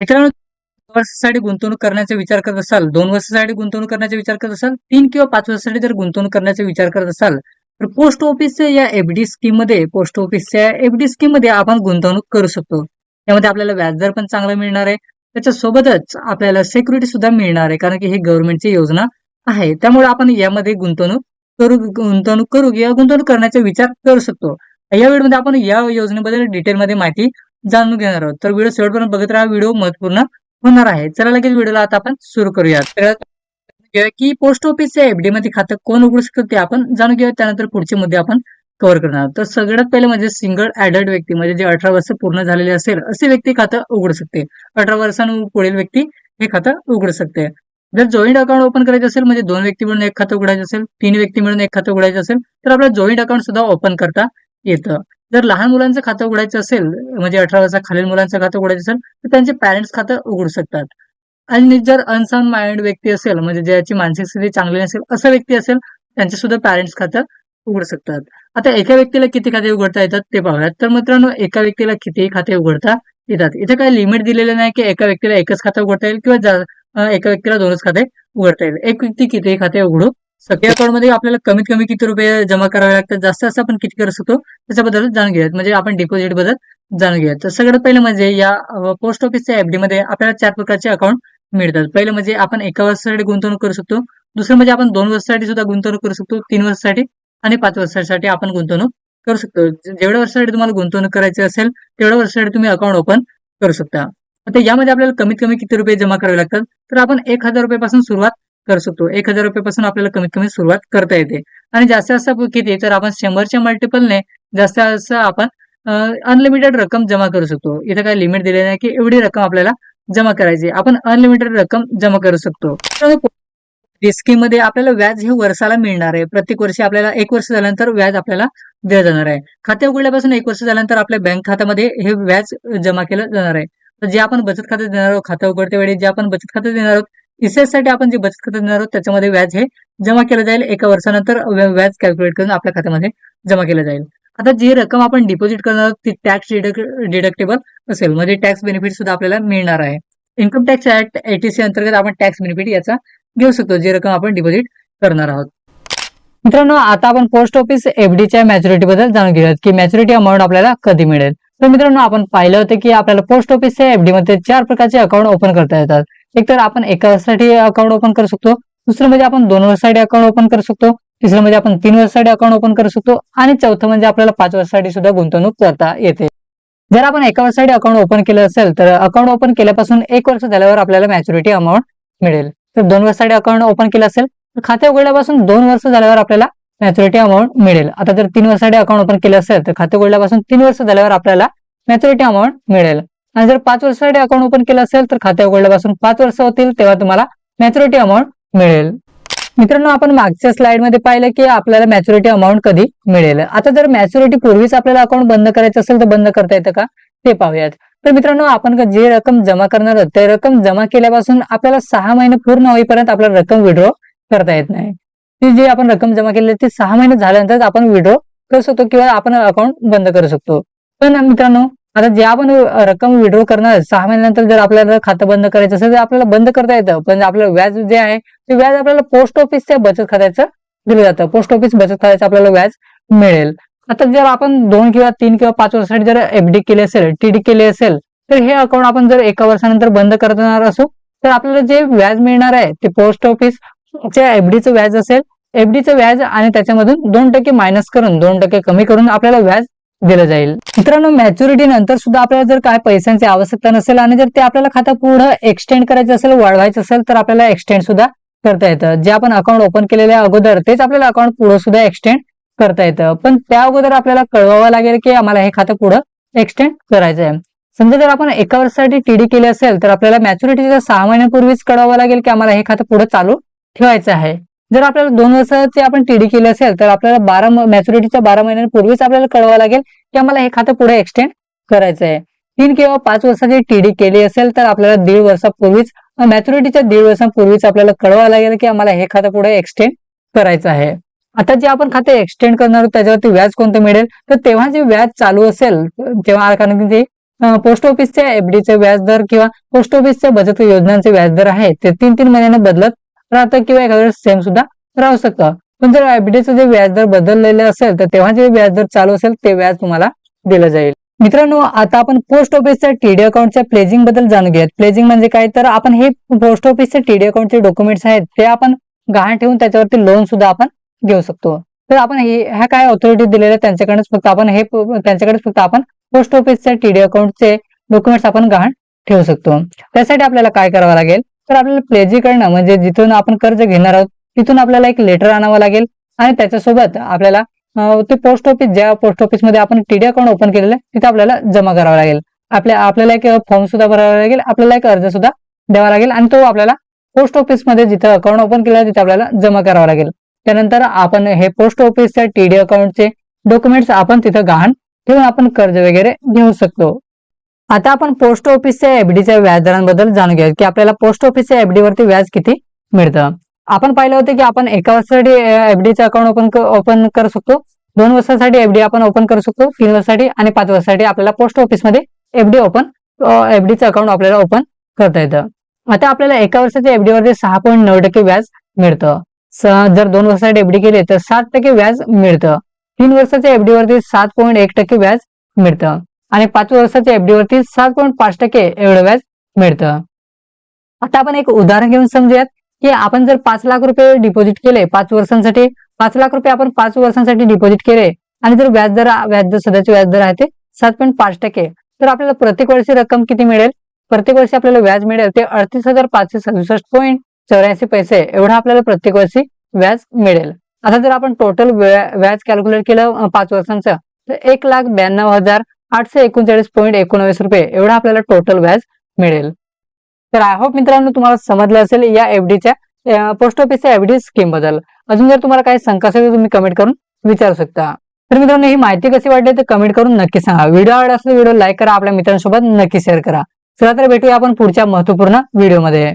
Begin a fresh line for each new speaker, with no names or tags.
मित्रांनो वर्षासाठी गुंतवणूक करण्याचा विचार करत असाल दोन वर्षासाठी गुंतवणूक करण्याचा विचार करत असाल तीन किंवा पाच वर्षासाठी जर गुंतवणूक करण्याचा विचार करत असाल तर पोस्ट ऑफिसच्या या एफडी स्कीममध्ये पोस्ट ऑफिसच्या एफडी स्कीममध्ये आपण गुंतवणूक करू शकतो. त्यामध्ये आपल्याला व्याजदर पण चांगला मिळणार आहे. त्याच्यासोबतच आपल्याला सिक्युरिटी सुद्धा मिळणार आहे कारण की हे गव्हर्नमेंटची योजना आहे. त्यामुळे आपण यामध्ये गुंतवणूक करू गुंतवणूक करू किंवा गुंतवणूक करण्याचा विचार करू शकतो. या व्हिडिओमध्ये आपण या योजनेबद्दल डिटेलमध्ये माहिती जाणून घेणार आहोत. तर व्हिडिओ शेवटपर्यंत बघत राहा. व्हिडिओ महत्त्वपूर्ण होणार आहे. चला लगेच व्हिडिओला आता आपण सुरू करूयात. घेऊया की पोस्ट ऑफिसच्या एफडी मध्ये खातं कोण उघडू शकतो ते आपण जाणून घेऊया त्यानंतर पुढचे मुद्दे आपण कव्हर करणार तर सगळ्यात पहिले म्हणजे सिंगल ऍडल्ट व्यक्ती म्हणजे जे अठरा वर्ष पूर्ण झालेले असेल असे व्यक्ती खातं उघडू शकते. अठरा वर्षांवर पुढील व्यक्ती हे खातं उघडू शकते. जर जॉईंट अकाउंट ओपन करायचं असेल म्हणजे दोन व्यक्ती मिळून एक खातं उघडायचं असेल तीन व्यक्ती मिळून एक खातं उघडायचं असेल तर आपल्याला जॉईंट अकाउंट सुद्धा ओपन करता येतं. जर लहान मुलांचं खातं उघडायचं असेल म्हणजे अठरा वर्षा खालील मुलांचं खातं उघडायचं असेल तर त्यांचे पॅरेंट्स खातं उघडू शकतात. आणि जर अनसाऊंड माइंड व्यक्ती असेल म्हणजे ज्याची मानसिक स्थिती चांगली नसेल असं व्यक्ती असेल त्यांचे सुद्धा पॅरेंट्स खातं उघडू शकतात. आता एका व्यक्तीला किती खाते उघडता येतात ते पाहूयात तर मित्रांनो एका व्यक्तीला कितीही खाते उघडता येतात. इथे काही लिमिट दिलेलं नाही की एका व्यक्तीला एकच खातं उघडता येईल किंवा एका व्यक्तीला दोनच खाते उघडता येईल. एक व्यक्ती कितीही खाते उघडू सगळ्या अकाउंटमध्ये आपल्याला कमीत कमी किती रुपये जमा करावे लागतात? जास्त जास्त आपण किती करू शकतो? त्याच्याबद्दल जाणून घेऊयात. म्हणजे आपण डिपॉझिटबद्दल जाणून घेऊयात. तर सगळ्यात पहिले म्हणजे या पोस्ट ऑफिसच्या एफडी मध्ये आपल्याला चार प्रकारचे अकाउंट मिळतात. पहिलं म्हणजे आपण एका वर्षासाठी गुंतवणूक करू शकतो. दुसरं म्हणजे आपण दोन वर्षासाठी सुद्धा गुंतवणूक करू शकतो. तीन वर्षासाठी आणि पाच वर्षासाठी आपण गुंतवणूक करू शकतो. जेवढ्या वर्षासाठी तुम्हाला गुंतवणूक करायची असेल तेवढ्या वर्षासाठी तुम्ही अकाउंट ओपन करू शकता. आता यामध्ये आपल्याला कमीत कमी किती रुपये जमा करावे लागतात? तर आपण एक हजार रुपयापासून सुरुवात करू शकतो. एक हजार रुपयापासून आपल्याला कमीत कमी सुरुवात करता येते. आणि जास्तीत जास्त किती तर आपण शंभरच्या मल्टिपलने जास्तीत जास्त आपण अनलिमिटेड रक्कम जमा करू शकतो. इथं काही लिमिट दिले नाही की एवढी रक्कम आपल्याला जमा करायची. आपण अनलिमिटेड रक्कम जमा करू शकतो. स्कीममध्ये आपल्याला व्याज हे वर्षाला मिळणार आहे. प्रत्येक वर्षी आपल्याला एक वर्ष झाल्यानंतर व्याज आपल्याला दिलं जाणार आहे. खाते उघडल्यापासून एक वर्ष झाल्यानंतर आपल्या बँक खात्यामध्ये हे व्याज जमा केलं जाणार आहे. तर जे आपण बचत खाते देणार आहोत खातं उघडते वेळी जे आपण बचत खाते देणार आहोत ECS साठी आपण जे बचत खाते देणार आहोत त्याच्यामध्ये व्याज हे जमा केलं जाईल. एका वर्षानंतर व्याज कॅल्क्युलेट करून आपल्या खात्यामध्ये जमा केलं जाईल. आता जी रक्कम आपण डिपॉझिट करणार आहोत ती टॅक्स डिडक्टेबल असेल. म्हणजे टॅक्स बेनिफिट सुद्धा आपल्याला मिळणार आहे. इन्कम टॅक्स ऍक्ट एटीसी अंतर्गत आपण टॅक्स बेनिफिट याचा घेऊ शकतो जी रक्कम आपण डिपॉझिट करणार आहोत. मित्रांनो आता आपण पोस्ट ऑफिस एफडीच्या मॅच्युरिटी बद्दल जाणून घेऊयात की मॅच्युरिटी अमाऊंट आपल्याला कधी मिळेल. तर मित्रांनो आपण पाहिलं होतं की आपल्याला पोस्ट ऑफिसच्या एफडी मध्ये चार प्रकारचे अकाउंट ओपन करता येतात. एक तर आपण एका वर्षासाठी अकाउंट ओपन करू शकतो. दुसरं म्हणजे आपण दोन वर्षासाठी अकाउंट ओपन करू शकतो. तिसरं म्हणजे आपण तीन वर्षासाठी अकाउंट ओपन करू शकतो. आणि चौथं म्हणजे आपल्याला पाच वर्षासाठी सुद्धा गुंतवणूक करता येते. जर आपण एका वर्षासाठी अकाउंट ओपन केलं असेल तर अकाउंट ओपन केल्यापासून एक वर्ष झाल्यावर आपल्याला मॅच्युरिटी अमाऊंट मिळेल. तर दोन वर्षासाठी अकाउंट ओपन केलं असेल तर खाते उघडल्यापासून दोन वर्ष झाल्यावर आपल्याला मॅच्युरिटी अमाऊंट मिळेल. आता जर तीन वर्षासाठी अकाउंट ओपन केलं असेल तर खाते उघडल्यापासून तीन वर्ष झाल्यावर आपल्याला मॅच्युरिटी अमाऊंट मिळेल. आणि जर पाच वर्षासाठी अकाउंट ओपन केलं असेल तर खाते उघडल्यापासून पाच वर्ष होतील तेव्हा तुम्हाला मॅच्युरिटी अमाऊंट मिळेल. मित्रांनो आपण मागच्या स्लाइडमध्ये पाहिलं की आपल्याला मॅच्युरिटी अमाऊंट कधी मिळेल. आता जर मॅच्युरिटी पूर्वीच आपल्याला अकाउंट बंद करायचं असेल तर बंद करता येतं का? ते पाहूयात. तर मित्रांनो आपण जे जी रक्कम जमा करणार आहोत ते रक्कम जमा केल्यापासून आपल्याला सहा महिने पूर्ण होईपर्यंत आपल्याला रक्कम विड्रॉ करता येत नाही. ती जी आपण रक्कम जमा केली ती सहा महिने झाल्यानंतर आपण विड्रॉ करू शकतो किंवा आपण अकाउंट बंद करू शकतो. पण मित्रांनो आता जे आपण रक्कम विड्रॉ करणार सहा महिन्यानंतर जर आपल्याला खातं बंद करायचं असेल तर आपल्याला बंद करता येतं. पण आपलं व्याज जे आहे ते व्याज आपल्याला पोस्ट ऑफिसच्या बचत खात्याचं दिलं जातं. पोस्ट ऑफिस बचत खात्याचं आपल्याला व्याज मिळेल. आता जर आपण दोन किंवा तीन किंवा पाच वर्षासाठी जर एफडी केली असेल टीडी केली असेल तर हे अकाउंट आपण जर एका वर्षानंतर बंद करणार असू तर आपल्याला जे व्याज मिळणार आहे ते पोस्ट ऑफिसच्या एफडीचं व्याज असेल. एफडीचं व्याज आणि त्याच्यामधून दोन टक्के मायनस करून दोन टक्के कमी करून आपल्याला व्याज दिलं जाईल. मित्रांनो मॅच्युरिटी नंतर सुद्धा आपल्याला जर काय पैशांची आवश्यकता नसेल आणि जर ते आपल्याला खातं पुढे एक्सटेंड करायचं असेल वाढवायचं असेल तर आपल्याला एक्सटेंड सुद्धा करता येतं. जे आपण अकाउंट ओपन केलेल्या अगोदर तेच आपल्याला अकाउंट पुढे सुद्धा एक्सटेंड करता येतं. पण त्या अगोदर आपल्याला कळवावं लागेल की आम्हाला हे खातं पुढे एक्सटेंड करायचं आहे. समजा जर आपण एका वर्षासाठी टीडी केली असेल तर आपल्याला मॅच्युरिटीच्या सहा महिन्यापूर्वीच कळवावं लागेल की आम्हाला हे खातं पुढे चालू ठेवायचं आहे. जर आपल्याला दोन वर्षाची आपण टीडी केली असेल तर आपल्याला बारा मॅच्युरिटीच्या बारा महिन्यांपूर्वीच आपल्याला कळवावं लागेल की आम्हाला हे खातं पुढे एक्सटेंड करायचं आहे तीन किंवा पाच वर्षाची टीडी केली असेल तर आपल्याला दीड वर्षापूर्वीच मॅच्युरिटीच्या दीड वर्षापूर्वीच आपल्याला कळवावं लागेल की आम्हाला हे खातं पुढे एक्सटेंड करायचं आहे. आता जे आपण खाते एक्सटेंड करणार आहोत त्याच्यावरती व्याज कोणतं मिळेल? तर तेव्हा जे व्याज चालू असेल तेव्हा कारण की ते पोस्ट ऑफिसच्या एफडीचे व्याजदर किंवा पोस्ट ऑफिसच्या बचत योजनांचे व्याजदर आहे ते तीन तीन महिन्याने बदलत राहतं किंवा एखाद्या सेम सुद्धा राहू शकतं. पण जर एफडीचं जे व्याजदर बदललेलं असेल तर तेव्हा जे व्याजदर चालू असेल ते व्याज तुम्हाला दिलं जाईल. मित्रांनो आता आपण पोस्ट ऑफिसच्या टीडी अकाउंटच्या प्लेजिंगबद्दल जाणून घेऊयात. प्लेजिंग म्हणजे काय? तर आपण हे पोस्ट ऑफिसचे टीडी अकाउंटचे डॉक्युमेंट्स आहेत ते आपण गहाण ठेवून त्याच्यावरती लोन सुद्धा आपण घेऊ शकतो. तर आपण हे ह्या काय ऑथॉरिटी दिलेल्या त्यांच्याकडेच फक्त आपण हे त्यांच्याकडेच फक्त आपण पोस्ट ऑफिसच्या टीडी अकाउंटचे डॉक्युमेंट्स आपण गहाण ठेवू शकतो. त्यासाठी आपल्याला काय करावं लागेल? तर आपल्याला प्लेजी करणं म्हणजे जिथून आपण कर्ज घेणार आहोत तिथून आपल्याला एक लेटर आणावं लागेल. आणि त्याच्यासोबत आपल्याला ते पोस्ट ऑफिस ज्या पोस्ट ऑफिसमध्ये आपण टीडी अकाउंट ओपन केलेलं आहे तिथे आपल्याला जमा करावा लागेल. आपल्या आपल्याला एक फॉर्म सुद्धा भरावा लागेल आपल्याला एक अर्ज सुद्धा द्यावा लागेल आणि तो आपल्याला पोस्ट ऑफिसमध्ये जिथं अकाउंट ओपन केलं तिथे आपल्याला जमा करावा लागेल. त्यानंतर आपण हे पोस्ट ऑफिसच्या टीडी अकाउंटचे डॉक्युमेंट्स आपण तिथं गहाण ठेवून आपण कर्ज वगैरे घेऊ शकतो. आता आपण पोस्ट ऑफिसच्या एफडीच्या व्याजदरांबद्दल जाणून घेऊया की आपल्याला पोस्ट ऑफिसच्या एफडी वरती व्याज किती मिळतं. आपण पाहिलं होतं की आपण एका वर्षासाठी एफडीचं अकाउंट ओपन ओपन करू शकतो. दोन वर्षासाठी एफडी आपण ओपन करू शकतो तीन वर्षासाठी आणि पाच वर्षासाठी आपल्याला पोस्ट ऑफिसमध्ये एफडी ओपन एफडीचं अकाउंट आपल्याला ओपन करता येतं. आता आपल्याला एका वर्षाच्या एफडी वरती सहा पॉईंट नऊ टक्के व्याज मिळतं. जर दोन वर्षासाठी एफडी केली तर सात टक्के व्याज मिळतं. तीन वर्षाच्या एफडी वरती सात पॉईंट एक टक्के व्याज मिळतं. आणि पाच वर्षाच्या एफडी वरती सात पॉईंट पाच टक्के एवढं व्याज मिळतं. आता आपण एक उदाहरण घेऊन समजूयात की आपण जर पाच लाख रुपये डिपॉझिट केले पाच वर्षांसाठी पाच लाख रुपये आपण पाच वर्षांसाठी डिपॉझिट केले आणि जर व्याजदर व्याजदर सध्याचे व्याजदर आहे ते सात पॉईंट पाच टक्के तर आपल्याला प्रत्येक वर्षी रक्कम किती मिळेल? प्रत्येक वर्षी आपल्याला व्याज मिळेल ते अडतीस हजार पाचशे सदुसष्ट पॉईंट चौऱ्याऐंशी पैसे एवढं आपल्याला प्रत्येक वर्षी व्याज मिळेल. आता जर आपण टोटल व्याज कॅल्क्युलेट केलं पाच वर्षांचं तर एक लाख ब्याण्णव हजार आठशे एकोणचाळीस पॉईंट एकोणवीस रुपये. एवढा आपल्याला टोटल व्याज मिळेल. तर आय होप मित्रांनो तुम्हाला समजलं असेल या एफडीच्या पोस्ट ऑफिसच्या एफडी स्कीमबद्दल. अजून जर तुम्हाला काही शंका असेल तर तुम्ही कमेंट करून विचारू शकता. तर मित्रांनो ही माहिती कशी वाटली तर कमेंट करून नक्की सांगा. व्हिडिओ आवडला असेल व्हिडिओ लाईक करा आपल्या मित्रांसोबत नक्की शेअर करा. चला तर भेटूया आपण पुढच्या महत्त्वपूर्ण व्हिडिओमध्ये